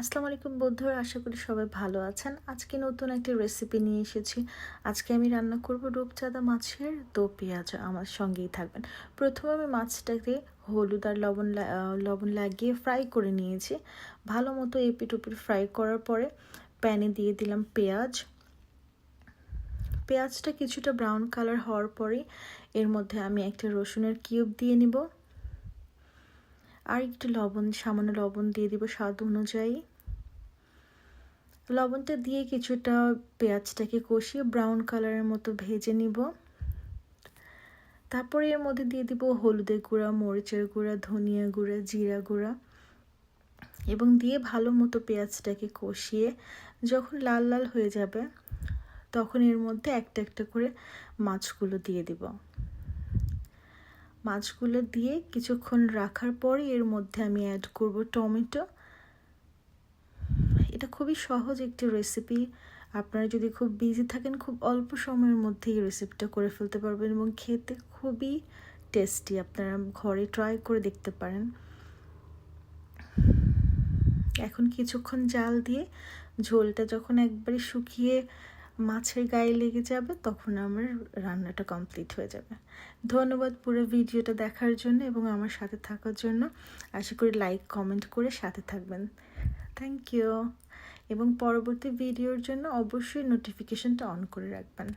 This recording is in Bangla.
আসসালামু আলাইকুম বন্ধুরা, আশা করি সবাই ভালো আছেন। আজকে নতুন একটা রেসিপি নিয়ে এসেছি। আজকে আমি রান্না করব রূপচাঁদা মাছের দো পেঁয়াজ, আমার সঙ্গেই থাকবেন। প্রথমে আমি মাছটাকে হলুদ আর লবণ লবণ লাগিয়ে ফ্রাই করে নিয়েছি। ভালো মতো এপিট ওপিট ফ্রাই করার পরে প্যানে দিয়ে দিলাম পেঁয়াজ। পেঁয়াজটা কিছুটা ব্রাউন কালার হওয়ার পরে এর মধ্যে আমি একটা রসুনের কিউব দিয়ে নিব। আর একটু লবণ, সামান্য লবণ দিয়ে দিব স্বাদ অনুযায়ী। লবণটা দিয়ে কিছুটা পেঁয়াজটাকে কষিয়ে ব্রাউন কালারের মতো ভেজে নিব। তারপরে এর মধ্যে দিয়ে দিব হলুদের গুঁড়া, মরিচের গুঁড়া, ধনিয়া গুঁড়া, জিরা গুঁড়া এবং দিয়ে ভালো মতো পেঁয়াজটাকে কষিয়ে যখন লাল লাল হয়ে যাবে তখন এর মধ্যে একটা একটা করে মাছগুলো দিয়ে দিব। মাছগুলো দিয়ে কিছুক্ষণ রাখার পরে এর মধ্যে আমি অ্যাড করব টমেটো খুবই সহজ একটি রেসিপি আপনারা যদি খুব বিজি থাকেন, খুব অল্প সময়ের মধ্যেই এই রেসিপিটা করে ফেলতে পারবেন এবং খেতে খুবই টেস্টি আপনারা ঘরে ট্রাই করে দেখতে পারেন। এখন কিছুক্ষণ জাল দিয়ে ঝোলটা যখন একবারে শুকিয়ে মাছের গায়ে লেগে যাবে, তখন আমার রান্নাটা কমপ্লিট হয়ে যাবে। ধন্যবাদ পুরো ভিডিওটা দেখার জন্য এবং আমার সাথে থাকার জন্য। আশা করি লাইক কমেন্ট করে সাথে থাকবেন। থ্যাংক ইউ এবং পরবর্তী ভিডিওর জন্য অবশ্যই নোটিফিকেশনটা অন করে রাখবেন।